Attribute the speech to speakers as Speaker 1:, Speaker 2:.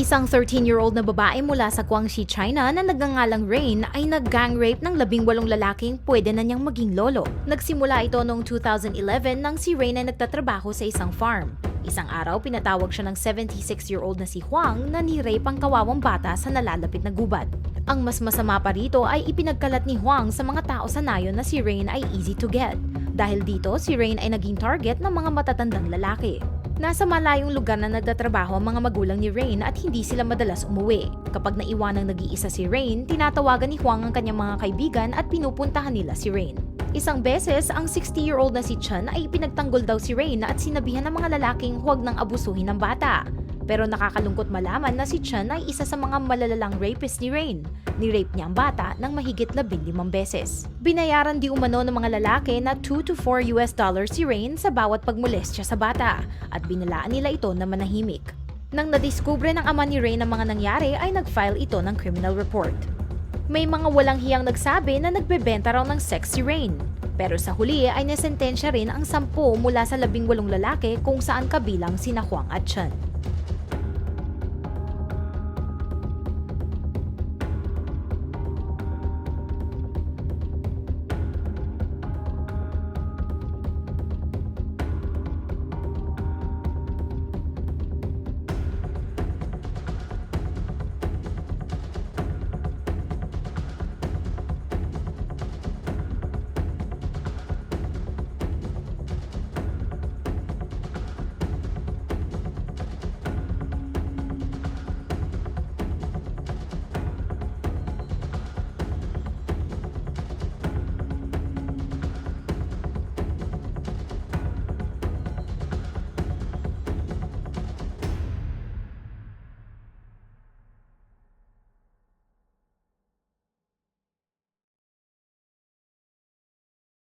Speaker 1: Isang 13-year-old na babae mula sa Guangxi, China na nagngangalang Rain ay nag-gang rape ng labing walong lalaking pwede na niyang maging lolo. Nagsimula ito noong 2011 nang si Rain ay nagtatrabaho sa isang farm. Isang araw, pinatawag siya ng 76-year-old na si Huang na ni-rape ang kawawang bata sa nalalapit na gubat. Ang mas masama pa rito ay ipinagkalat ni Huang sa mga tao sa nayon na si Rain ay easy to get. Dahil dito, si Rain ay naging target ng mga matatandang lalaki. Nasa malayong lugar na nagtatrabaho ang mga magulang ni Rain at hindi sila madalas umuwi. Kapag naiwanang nag-iisa si Rain, tinatawagan ni Huang ang kanyang mga kaibigan at pinupuntahan nila si Rain. Isang beses, ang 60-year-old na si Chen ay pinagtanggol daw si Rain at sinabihan ng mga lalaking huwag nang abusuhin ng bata. Pero nakakalungkot malaman na si Chen ay isa sa mga malalalang rapist ni Rain. Ni-rape niya ang bata ng mahigit 15 beses. Binayaran di umano ng mga lalaki na 2 to 4 US dollars si Rain sa bawat pagmolestya sa bata at binalaan nila ito na manahimik. Nang nadiskubre ng ama ni Rain ang mga nangyari ay nag-file ito ng criminal report. May mga walang hiyang nagsabi na nagbebenta raw ng sex si Rain. Pero sa huli ay nasentensya rin ang sampu mula sa labing walong lalaki kung saan kabilang sina Huang at Chen.